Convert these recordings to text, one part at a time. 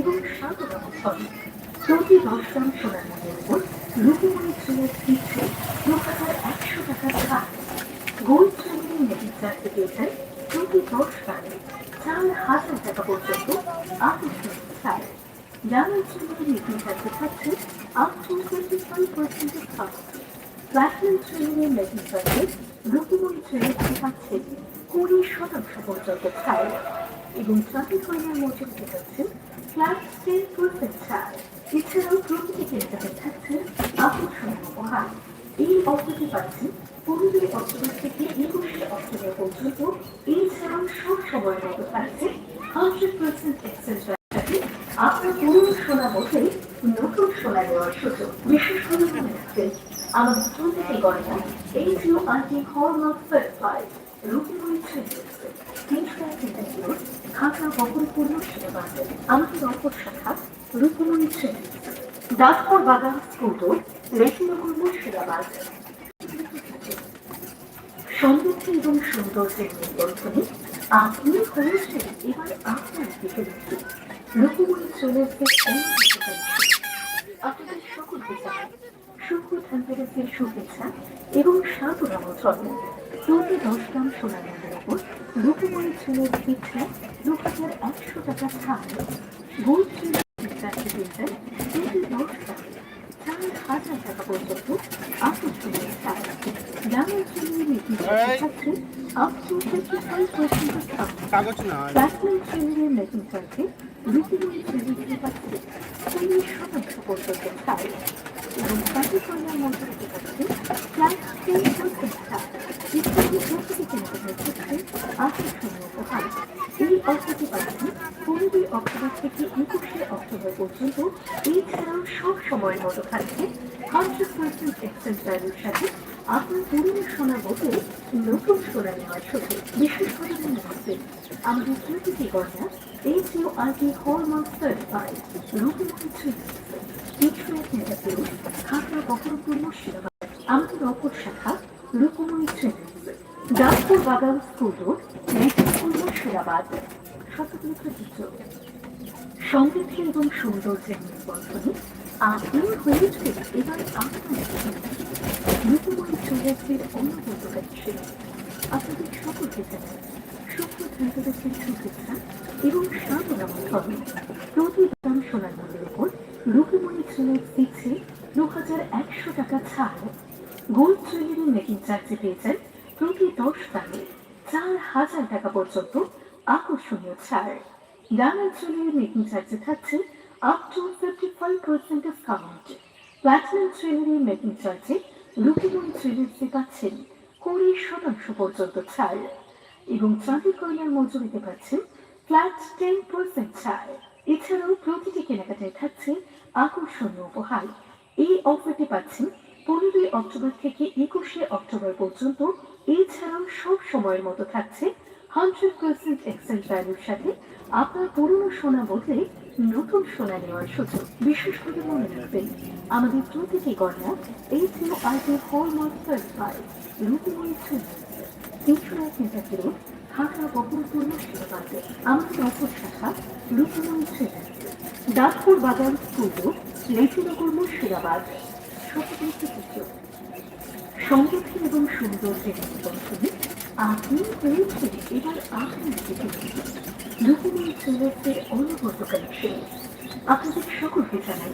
এবং ফল প্রতি দশ গ্রাম সোনার উপর রূপমণি চুলের দিচ্ছে দু হাজার একশো টাকা ছাড় গোল্ড মেকিং চার্জে পেয়েছেন প্রতি দশ গ্রামে চার হাজার টাকা পর্যন্ত আকর্ষণীয় ছাড়। ডায়মন্ড মেকিং চার্জে থাকছে up to twenty five percent ছাড় প্লাটিনাম জুয়েলারি মেকিং চার্জে রূপমণি জুয়েলারি পাচ্ছে কুড়ি শতাংশ পর্যন্ত ছাড়। এবং ট্রাফিক কর্নার মজুরিতে হচ্ছে ফ্ল্যাট টেন পার্সেন্ট ছাড় এছাড়াও প্রতিটি কেন্দ্রে থাকছে আকর্ষণীয় উপহার এই অফারটি পাচ্ছেন পনেরোই অক্টোবর থেকে একুশে অক্টোবর পর্যন্ত এছাড়াও সব সময়ের মতো থাকছে। হান্ড্রেড পার্সেন্ট এক্সচেঞ্জ আপনার পুরনো সোনা বদলে নতুন সোনা নেওয়ার সুযোগ। বিশেষ করে মনে রাখবেন, আমাদের চলতে গণনা এই জিও আন্টি হলমার্ক সার্টিফাইড রূপমণি ট্রেডার্স তিনশো এক ইন্টারভিউ খাতা বহরপূর্ণ সেবা বাড়বে আমাদের অপর শাখা Rupmoni traders Daspur Bagan school road Murshidabad. সমৃদ্ধি এবং সৌন্দর্যের নিবন্ধনে আপনি হয়েছে এবার আপনার দিকে দেখি। রূপমণি ট্রেডার্সের আপনাদের সকলকে জানাই শুভ ধনতেরাসের শুভেচ্ছা এবং সাদর আমন্ত্রণ প্রতি দশ গ্রাম সোনার মূল্যের উপর রূপমণি ছেলের পিঠে দু হাজার একশো টাকা ছাড় গোল্ড চারটি পিঠে প্রতি দশ গ্রাম চার হাজার টাকা পর্যন্ত আকর্ষণীয় ছাড় গ্রামের জন্য নীতি থাকছে up to fifty five percent platinum শ্রেণির মেকিং চল্লিশ শতাংশ পর্যন্ত ছাড় এবং কাটিকন্যার মধ্যে থেকে পাচ্ছে প্লাস টেন পার্সেন্ট কেন্দ্রের ক্ষেত্রে আকর্ষণীয় উপহার এই পাচ্ছেন থেকে একুশে অক্টোবর পর্যন্ত এছাড়াও সব সময়ের মতো থাকছে হান্ড্রেড পার্সেন্ট এক্সচেঞ্জ ভ্যালুর সাথে আপনার পুরনো সোনা বদলে নতুন সোনা নেওয়ার সুযোগ বিশেষ করে রাখবেন আমাদের প্রতিটি গণনা H U R T hallmark certified Rupmoni three তিনশো এক মেগাপিল খাতড়া বহরমপুর মুর্শিদাবাদ আমাদের অপর শাখা Rupmoni three Daspur Bagan school road Medinipur Murshidabad শতকিলোমিটার চিত্র সমৃদ্ধি এবং সৌন্দর্যের নিবন্ধনে আপনি হয়েছে এবার আপনার চৌরাস্তির অন্নপূর্ণতা হিসেবে আপনাদের সকলকে জানাই শুভেচ্ছা এবং সাদর আমন্ত্রণ প্রতি দাম সোনার মূল্যের উপর রূপমণি জুয়েলার্স দিচ্ছে দু হাজার একশো টাকা ছাড়। গোল্ড জুয়েলারি মেকিং চার্জে পেয়েছেন প্রতি দশ দামে চার হাজার টাকা পর্যন্ত আকর্ষণীয় ছাড়। ডায়মন্ড জুয়েলারি মেকিং চার্জে থাকছে up to fifty five percent discount platinum jewellery making চার্জে রূপমণি জুয়েলার্সে পাচ্ছেন কুড়ি শতাংশ পর্যন্ত ছাড়। এবং চাঁদি কয়লার মজুরিতে পাচ্ছেন ফ্ল্যাট টেন পার্সেন্ট ছাড়। এছাড়াও প্রতিটি কেনাকাটায় থাকছে আকর্ষণীয় উপহার। এই অফারটি পাচ্ছেন পনেরোই অক্টোবর থেকে একুশে অক্টোবর পর্যন্ত এছাড়াও সব সময়ের মতো থাকছে হান্ড্রেড পার্সেন্ট এক্সচেঞ্জ ভ্যালুর সাথে আপনার পুরনো সোনা বদলে নতুন সোনা নেওয়ার সুযোগ বিশেষ করে মনে রাখবেন আমাদের প্রতিটি গণনা এই ছিল আইটি হলমার্ক সার্টিফাইড রূপমণি তিনশো এক নেতাকে ঢাকা বহরমপুর মুর্শিদাবাদে। আমাদের অপর শাখা রূপমণি দাসপুর বাগান স্কুল রোড মুর্শিদাবাদ। চিত্র সমৃদ্ধি এবং সৌন্দর্যের নিবন্ধনে আপনি হয়েছে এবার আপনার রূপমণি জুয়েলার্সের অনবদ্য কালেকশন আপনাদের সকলকে জানাই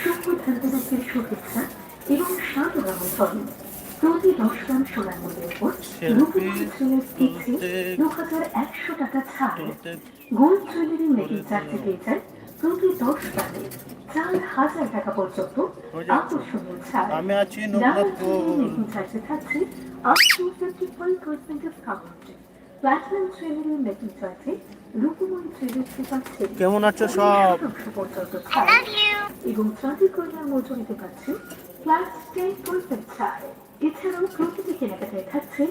শুভ ধনতেরাসের শুভেচ্ছা এবং সাদর আমন্ত্রণ প্রতি দশ গ্রাম সোনার মূল্যের উপর রূপমণি জুয়েলার্স দিচ্ছে দু হাজার একশো টাকা ছাড়। গোল্ড জুয়েলারি মেকিং চার্জে পেয়েছেন প্রতি দশ গ্রামে চার হাজার টাকা পর্যন্ত আকর্ষণীয় ছাড়। আমি আছি ডাবল নবরত্ন মেকিং চার্জে থাকছে up to fifty five percent discount platinum jewellery making চার্জে রূপমণি জুয়েলার্সে পাচ্ছে কেমন আছো সব? পর্যন্ত ছাড়। এবং চাঁদি মজুরিতে পাচ্ছে প্লাস টেন পার্সেন্ট ছাড়। এছাড়াও প্রতিটি কেনাকাটায় থাকছে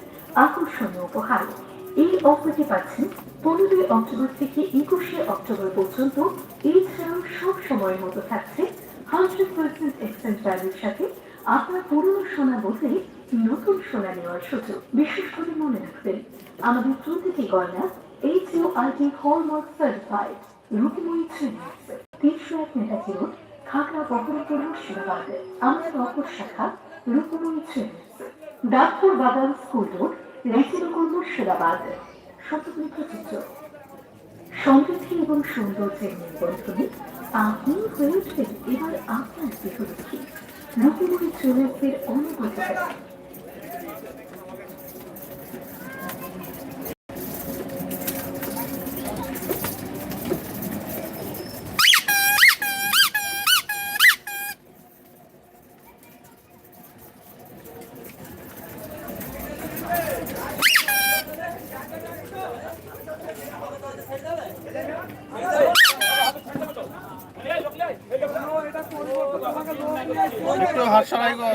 আকর্ষণীয় উপহার। এই অফারটি পাচ্ছেন পনেরোই অক্টোবর থেকে একুশে অক্টোবর পর্যন্ত। এছাড়াও সব সময়ের মতো থাকছে হান্ড্রেড পার্সেন্ট এক্সচেঞ্জ ভ্যালুর সাথে। আপনার পুরনো সোনা বদলে নতুন সোনা নেওয়ার সুযোগ। বিশেষ করে মনে রাখবেন, আমাদের প্রতিটি গয়না H U I T hallmark certified Rupmoyee three তিনশো এক নেতাজি রোড খাগড়া বহরমপুর মুর্শিদাবাদ আমাদের অপর শাখা Rupmoni traders Dakpur Bagan school road Rejinagar Murshidabad শতমিত্র চিত্র সমৃদ্ধি এবং সৌন্দর্যের নিবন্ধনে আপনি হয়ে উঠবেন এবার আপনার দেহরক্ষী রূপমণি ট্রেডার্সের অনুভূতি একটু হাসাই গো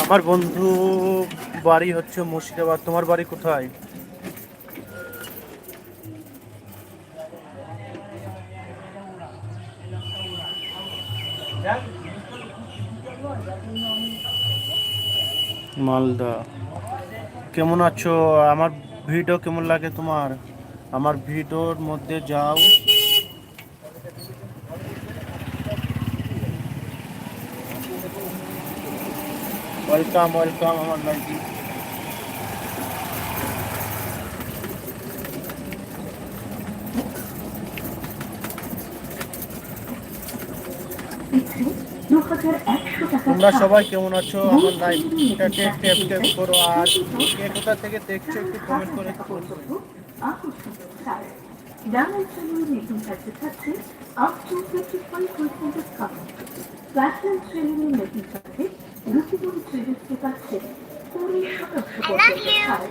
আমার বন্ধু বাড়ি হচ্ছে মুর্শিদাবাদ। তোমার বাড়ি কোথায়? মালদা। কেমন আছো? আমার ভিডিও কেমন লাগে তোমার? আমার ভিডিওর মধ্যে যাও। ওয়েলকাম ওয়েলকাম আমার টাকা তোমরা সবাই কেমন আছো? আমার লাইফটা টেপ টেপ টেপ করো। আর কে কোথা থেকে দেখছ একটু কমেন্ট করে fifty five percent discount platinum শ্রেণির নতুন সাথে রুচিগুলি ট্রেডার্সকে পাচ্ছে কুড়ি শতাংশ ছাড়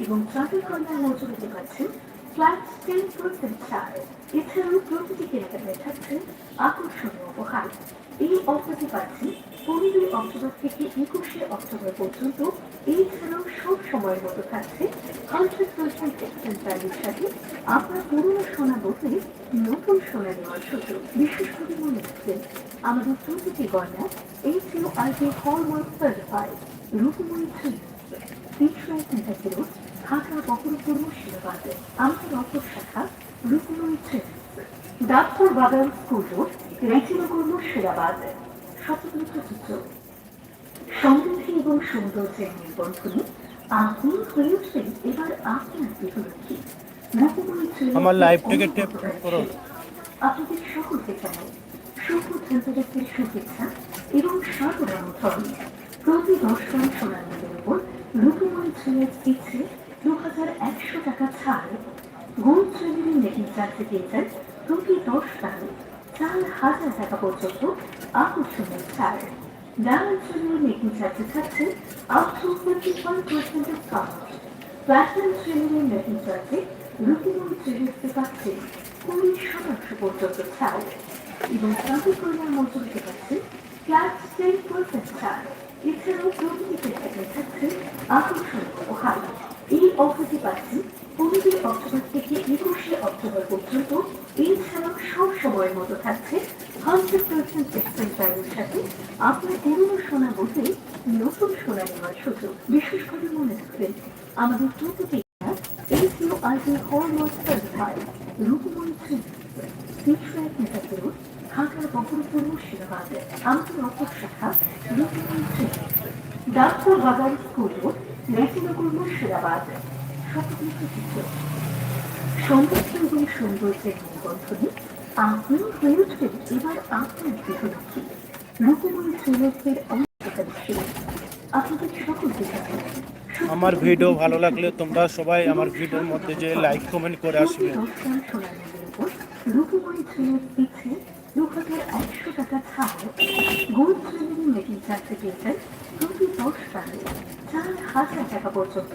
এবং চাকরি কন্যার মজুরিতে পাচ্ছে ফ্ল্যাট টেন পার্সেন্ট ছাড় এছাড়াও প্রতিটি কেনাকাটায় থাকছে আকর্ষণীয় উপহার এই অফারটি পাচ্ছি পনেরোই অক্টোবর থেকে একুশে অক্টোবর পর্যন্ত এছাড়াও সব সময়ের মতো থাকছে। হান্ড্রেড পার্সেন্ট এক্সচেঞ্জ সাথে আপনার পুরনো সোনা বদলে নতুন সোনা নেওয়ার সুযোগ। বিশেষ করে মনে রাখবেন, আমাদের প্রতিটি গয়না এই ছিল আগে হলমার্ক সার্টিফাইড রূপমণি থ্রি তিনশো নেতাজি রোড ঢাকা বহরমপুর মুর্শিদাবাদ। আমাদের অপর শাখা রূপমণি থ্রি ডাক্তার বাগান স্কুল রোড চিত্র সমৃদ্ধি এবং সৌন্দর্যের নিবন্ধনে আপনি হয়ে উঠবেন এবার আপনার আমার লাইভটাকে টেপ টেপ করো। আপনাদের সকলকে জানাই শুভ ধনতেরাসের শুভেচ্ছা এবং প্রতি সোনার মূল্যের উপর জুয়েলার্স দিচ্ছে দু হাজার একশো টাকা ছাড় গোল্ড জুয়েলারি মেকিং চার্জে পেয়েছেন প্রতি দশ গ্রাম চার হাজার টাকা পর্যন্ত আকর্ষণীয় ছাড়। গ্রামাঞ্চলের মেকিং চার্জে থাকছে up to twenty five percent discount platinum শ্রেণির মেকিং চার্জে রুটিমন ট্রেডার্সে পাচ্ছে কুড়ি শতাংশ পর্যন্ত ছাড়। এবং কর্মীর মজুরিতে পাচ্ছে ফ্ল্যাট টেন পার্সেন্ট ছাড়। এছাড়াও প্রতিটি কেনাকাটায় থাকছে আকর্ষণীয় উপহার এই অফারটি পাচ্ছে পনেরোই অক্টোবর থেকে একুশে অক্টোবর পর্যন্ত সব সময়ের মতো থাকছে সাথে আপনার পুরনো নতুন নেওয়ার সুযোগ বিশেষ করে মনে রাখবেন, আমাদের প্রতিটি আইটি হলমার্ক ঢাকার আমাদের অপর শাখা ডাক্তার স্কুল রোড রেজিনগর মুর্শিদাবাদ। সমৃদ্ধ এবং সৌন্দর্যের নিবন্ধনে আপনি হয়ে এবার আপনার অনেক আপনাদের সকলকে আমার ভিডিও ভালো লাগলে তোমরা সবাই আমার ভিডিওর মধ্যে যে লাইক কমেন্ট করে আসবে। জুয়েলার্স দিচ্ছে দু হাজার একশো টাকা ছাড়। গোল্ড মেকিং চার্জে পেয়েছেন প্রতি দশ টাকা চার হাজার টাকা পর্যন্ত।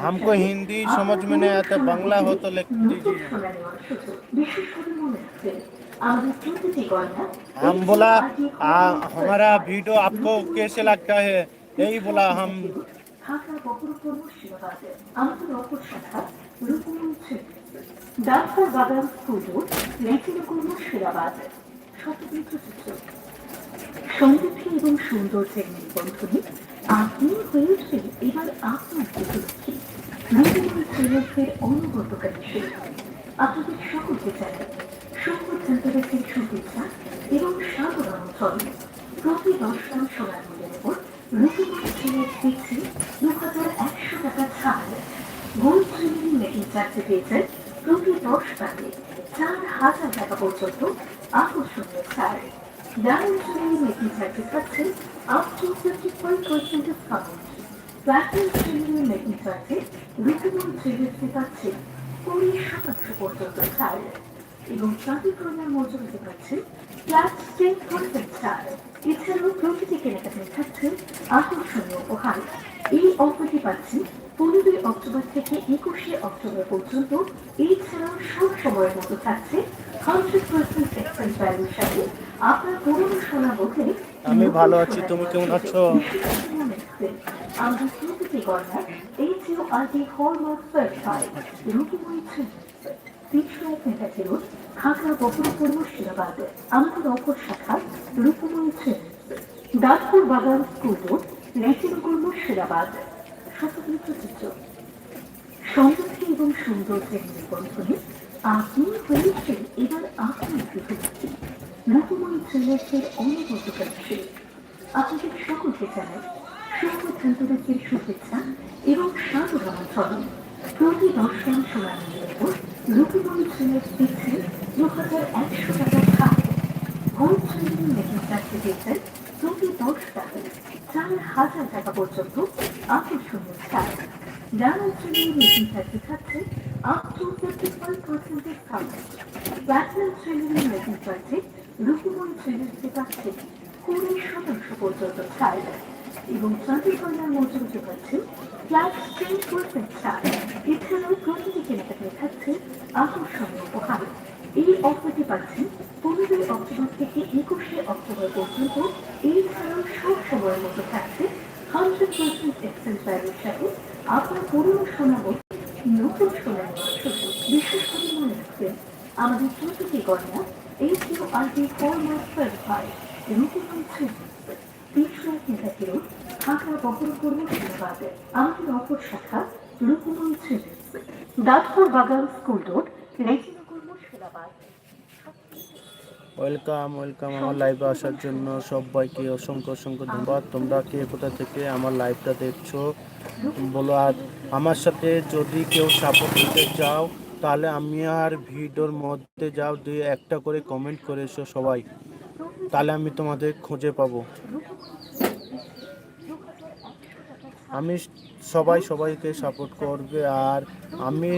हमको हिंदी समझ में नहीं आता बांग्ला हो तो लिख दीजिए বিশেষ করে মনে রাখবেন আমাদের প্রতিটি গয়না हम बोला आ, हमारा वीडियो आपको कैसे लगता है यही बोला हम ঢাকা বহরপুর মুর্শিদাবাদে আমাদের অপর শাখা Rupmancha doctor Bagan school road রেটিনকুল Murshidabad শতবিধ চিত্র সমৃদ্ধি এবং সৌন্দর্যের নিবন্ধনে আপনি হয়ে উঠবেন এবার আপনার উপলক্ষে রূপময় ছেলেদের অনুগতকারী শিল্পী আপনাদের সকলকে জানাই শুভচিন্তকের শুভেচ্ছা এবং সাদর আমন্ত্রণ প্রতি সোনার মূল্যের উপর দু হাজার একশো টাকা চার্জে পেয়েছেন। প্রতি দশ টাকে চার হাজার টাকা পর্যন্ত আকর্ষণীয় ছাড়। To fifty five percent discount platinum training making চার্জে রূপময় ট্রেডার্সে পাচ্ছেন কুড়ি শতাংশ পর্যন্ত ছাড় এবং চাঁদি প্রণার মজুরিতে পাচ্ছেন প্লাস টেন পার্সেন্ট ছাড় এছাড়াও প্রতিটি কেনাকাটায় থাকছে আকর্ষণীয় উপহার এই অফারটি পাচ্ছেন পনেরোই অক্টোবর থেকে একুশে অক্টোবর পর্যন্ত এছাড়াও সব সময়ের মতো থাকছে হান্ড্রেড পার্সেন্ট এক্সচেঞ্জ ভ্যালুর সাথে আমি ভালো আছি, তুমি কেমন আছো? মুর্শিদাবাদ। আমাদের অপর শাখা রূপময় দাসপুর বাগান স্কুল রোড রেচিনগুল মুর্শিদাবাদ। শতবিধ চিত্র সমৃদ্ধি এবং সৌন্দর্যের নিবন্ধনে আপনি হয়েছেন এবার আপনার পৃথিবীতে রূপময় জুয়েলার্সের অনুগতকারী শিল্প আপনাদের সকলকে জানাই শুভ ধনতেরাসের শুভেচ্ছা এবং সাদর আমন্ত্রণ প্রতি দশজন সোনামন্দির উপর রূপময় জুয়েলার্স দিচ্ছে দু হাজার একশো টাকা ছাড় গোল্ড ট্রেনিং মেকিং চার্জে দিয়েছেন প্রতি দশ টাকায় চার হাজার টাকা পর্যন্ত আকর্ষণীয় ছাড় ডায়মন্ড ট্রেনিং মেকিং চার্জে থাকছে fifty five percent discount platinum training making চার্জে রূপময় ট্রেনার্সে পাচ্ছে কুড়ি শতাংশ পর্যন্ত ছাড় এবং চাঁদি কন্যার মজুরিতে পাচ্ছে প্লাস টেন পার্সেন্ট ছাড় এছাড়াও প্রতিটি কেনাকাটায় থাকছে আকর্ষণীয় উপহার এই অফারটি পাচ্ছেন পনেরোই অক্টোবর থেকে একুশে অক্টোবর পর্যন্ত এছাড়াও সব সময়ের মতো থাকছে হান্ড্রেড পার্সেন্ট ভ্যালুর সাথে আপনার পুরনো সোনা নতুন সোনা নেওয়ার সুযোগ বিশেষ করে মনে রাখবেন আমাদের প্রতিটি গয়না H U R D four মাস সার্টিফাইড রূপময় তিনশো এক মেধাকে রোড খাগড়া বহরমপুর মুর্শিদাবাদ আমাদের অপর শাখা রূপমন্ত্রী Dantpur Bagan school road Rejinagar Murshidabad welcome welcome আমার লাইভে আসার জন্য সবাইকে অসংখ্য অসংখ্য ধন্যবাদ। তোমরা কে কোথা থেকে আমার লাইভটা দেখছ? বলো, আর আমার সাথে যদি কেউ সাপোর্ট দিতে চাও, তাহলে আমি আর ভিডিওর মধ্যে যাও, দিয়ে একটা করে কমেন্ট করে এসো সবাই। তাহলে আমি তোমাদের খুঁজে পাবো। আমি সবাই সবাইকে সাপোর্ট করবে, আর আমি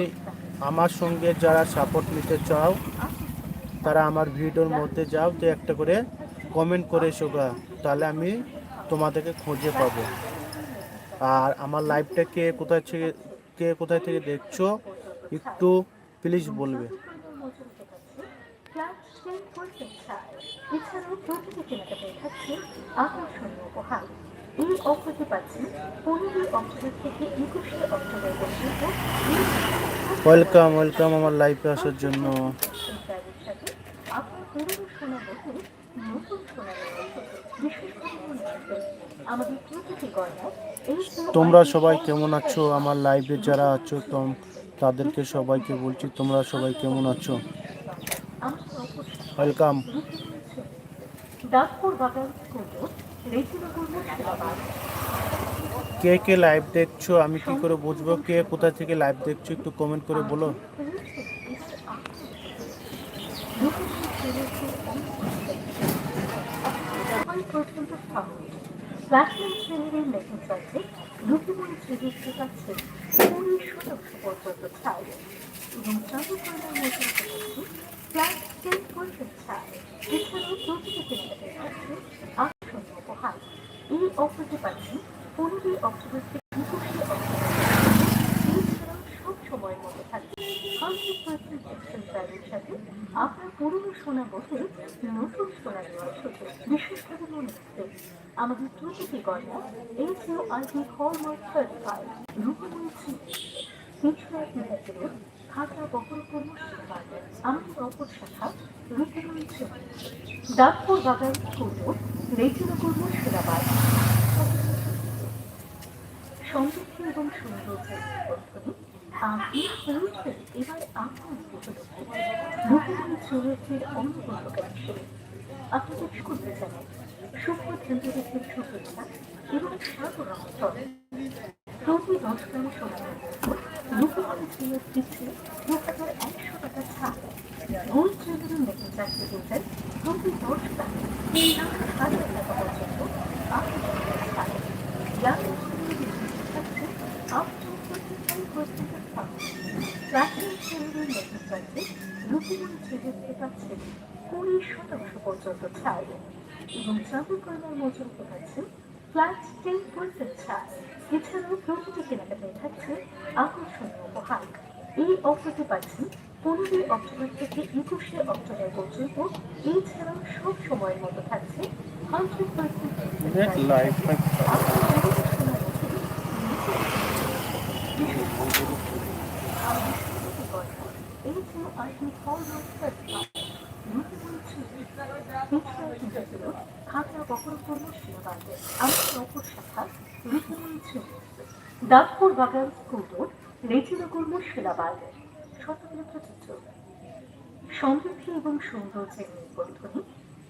আমার সঙ্গে যারা সাপোর্ট নিতে চাও তারা আমার ভিডিওর মধ্যে যাও তো একটা করে কমেন্ট করে এসো গা। তাহলে আমি তোমাদেরকে খুঁজে পাবো। আর আমার লাইভটা কে কোথায় থেকে, কে কোথায় থেকে দেখছ, একটু প্লিজ বলবে। ওয়েলকাম ওয়েলকাম আমার লাইভে আসার জন্য। তোমরা সবাই কেমন আছো? আমার লাইভে যারা আছো, তোম তাদেরকে সবাইকে বলছি, তোমরা সবাই কেমন আছো? ওয়েলকাম কে কে লাইভ দেখছ? আমি কি করে বুঝব? কে কোথা থেকে লাইভ দেখছ? একটু কমেন্ট করে বলো। প্লাটিনাম শ্রেণির চাইছে রূপময় শ্রেণির কাছে কুড়ি শতাংশ পর্যন্ত ছাড় এবং চালু করার মতো প্লাস টেন পার্সেন্ট ছাড়। এছাড়াও প্রতিটি কেনাকাটায় থাকছে আকর্ষণীয় উপহার। এই অফারটি পাচ্ছেন পনেরোই অক্টোবর থেকে একুশে অক্টোবর। সব সময়ের মতো থাকবে হান্ড্রেড পার্সেন্ট এক্সচেঞ্জ ভ্যালুর সাথে আপনার পুরনো সোনা বদলে নতুন সোনা নেওয়ার সুযোগ বিশেষভাবে রাখবেন আমাদের প্রতিটি গয়না এই যে আইটি হলমার্ক সার্টিফাইড রূপমূর্তি তিনশো এক মিটার রোড খাতা বহরপুর মুর্শিদাবাদ আমাদের অপর শাখা রূপমূর্তি দাঁতপুর বাগান রোড রেজিনগর মুর্শিদাবাদ সমৃদ্ধি এবং সৌন্দর্যের বন্ধনী আপনি এবার আপনার চৌরাস্তির অনবদ্য কাছে আপনাদের করতে জানাই শুভ ধন্যবাদের শুভেচ্ছা এবং স্বাগত আমন্ত্রণ প্রতি দশ গ্রাম সোনার উপর রূপমণি দিচ্ছে দু হাজার একশো টাকা ছাড় গোল্ড জুয়েলারি মেকিং চার্জে দিচ্ছেন প্রতি দশ গ্রাম সাত হাজার টাকা পর্যন্ত ডিসকাউন্ট প্লাটিনাম মেকিং চার্জে রূপমণি পাচ্ছেন কুড়ি শতাংশ পর্যন্ত ছাড় এবং চাবি কয়লার মজুরিতে পাচ্ছেন ফ্ল্যাট টেন পার্সেন্ট ছাড় এছাড়াও প্রতিটি কেনাকাটায় থাকছে আকর্ষণীয় উপহার। এই অফারটি পাচ্ছেন পনেরোই অক্টোবর থেকে একুশে অক্টোবর পর্যন্ত। এছাড়াও সব সময়ের মতো থাকছে হান্ড্রেড পার্সেন্ট এই যে আপনি হলমার্ক খাতা রূপমঞ্চ বাগান স্কুল রোড রেজিনগর মুর্শিদাবাদ শতগুলো প্রযোজ্য সমৃদ্ধি এবং সৌন্দর্যের নিবন্ধনী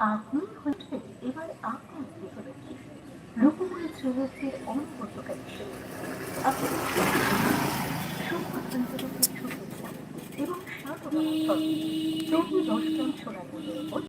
আপনি হচ্ছে এবার আপনার জীবনে কি? অনবদ্য কালেকশন আপনাদের শুভ ধন্যবাদের এবং স্বাগত প্রতি দশ জন উপর